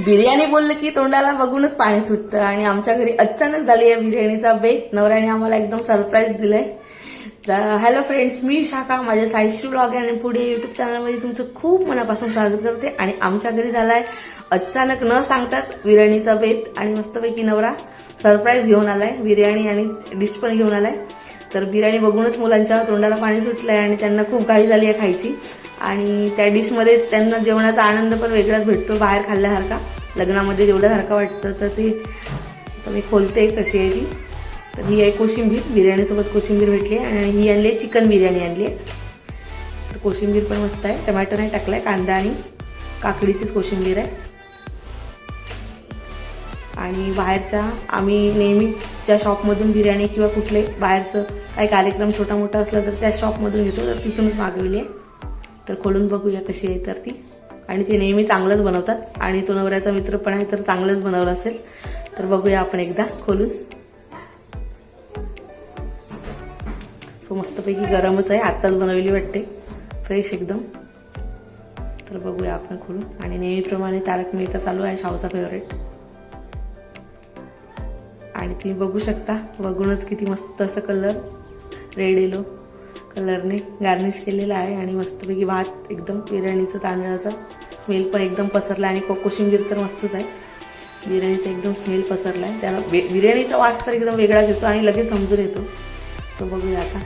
बिर्याणी बोललं की तोंडाला बघूनच पाणी सुटतं आणि आमच्या घरी अचानक झाली आहे बिर्याणीचा बेत. नवऱ्याने आम्हाला एकदम सरप्राईज दिलंय. हॅलो फ्रेंड्स मी शाखा माझ्या साहिश्री ब्लॉग आणि पुढे युट्यूब चॅनलमध्ये तुमचं खूप मनापासून स्वागत करते. आणि आमच्या घरी झालाय अचानक न सांगताच बिर्याणीचा बेत आणि मस्तपैकी नवरा सरप्राईज घेऊन आलाय. बिर्याणी आणि डिश पण घेऊन आलाय. तर बिर्याणी बघूनच मुलांच्या तोंडाला पाणी सुटलंय आणि त्यांना खूप घाई झाली आहे खायची. आणि त्या डिशमध्ये त्यांना जेवणाचा आनंद पण वेगळाच भेटतो बाहेर खाल्ल्यासारखा लग्नामध्ये जेवढ्यासारखा वाटतं तर ते तर मी खोलते कशी आहे ती. तर ही आहे कोशिंबीर बिर्याणीसोबत कोशिंबीर भेटली आहे. आणि ही आणली आहे चिकन बिर्याणी आणली आहे. तर कोशिंबीर पण मस्त आहे. टमॅटो नाही टाकलाय कांदा आणि काकडीचीच कोशिंबीर आहे. आणि बाहेरच्या आम्ही नेहमी ज्या शॉपमधून बिर्याणी किंवा कुठले बाहेरचं काही कार्यक्रम छोटा मोठा असला तर त्या शॉपमधून घेतो तर तिथूनच मागवली आहे. तर खोलून बघूया कशी आहे तर ती. आणि ते नेहमी चांगलंच बनवतात. आणि तो नवऱ्याचा मित्र पण आहे तर चांगलंच बनवलं असेल. तर बघूया आपण एकदा खोलून. सो मस्तपैकी गरमच आहे. आत्ताच बनवलेली वाटते. फ्रेश एकदम. तर बघूया आपण खोलून. आणि नेहमीप्रमाणे तारक मेहता चालू आहे शाहूचा फेवरेट आणि तुम्ही बघू शकता बघूनच किती मस्त असं कलर रेड येलो कलरने गार्निश केलेला आहे आणि मस्तपैकी भात एकदम बिर्याणीचं तांदळाचा स्मेल पण एकदम पसरला आणि कोशिंबीर तर मस्तच आहे. बिर्याणीचा एकदम स्मेल पसरला आहे. त्याला बिर्याणीचा वास तर एकदम वेगळाच येतो आणि लगेच समजून येतो. सो बघूया आता.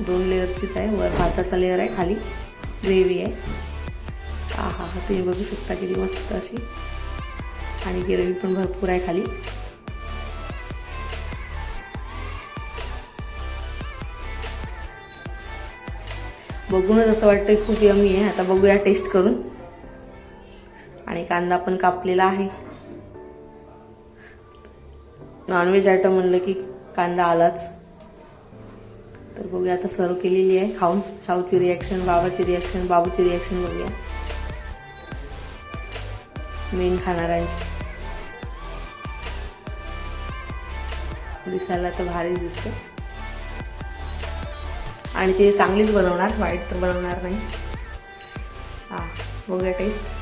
दोन लेअरचीच आहे. वर भाताचा लेअर आहे खाली. ग्रेव्ही आहे. हा हा हा तुम्ही बघू शकता किती मस्त अशी. आणि गिरवी पण भरपूर आहे खाली. बघूनच असं वाटतं खूप यमी आहे. आता बघूया टेस्ट करून. आणि कांदा पण कापलेला आहे. नॉनव्हेज आयटम म्हणलं की कांदा आलाच. तर बघूया आता सर्व केलेली आहे खाऊन. शाहूची रिॲक्शन बाबाची रिॲक्शन बाबूची रिॲक्शन बघूया. मेन खाणाऱ्यांची दिसायला तर भारी दिसतं आणि ते चांगलीच बनवणार वाईट तर बनवणार नाही. हा बघूया टेस्ट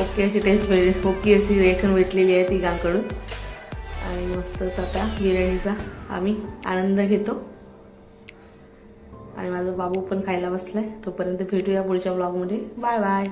ओके अशी टेस्ट भेट ओके अशी रेखन भेटलेली आहे तिघांकडून. आणि मस्तच आता बिर्याणीचा आम्ही आनंद घेतो. आणि माझा बाबू पण खायला बसलाय. तोपर्यंत भेटूया पुढच्या ब्लॉगमध्ये बाय बाय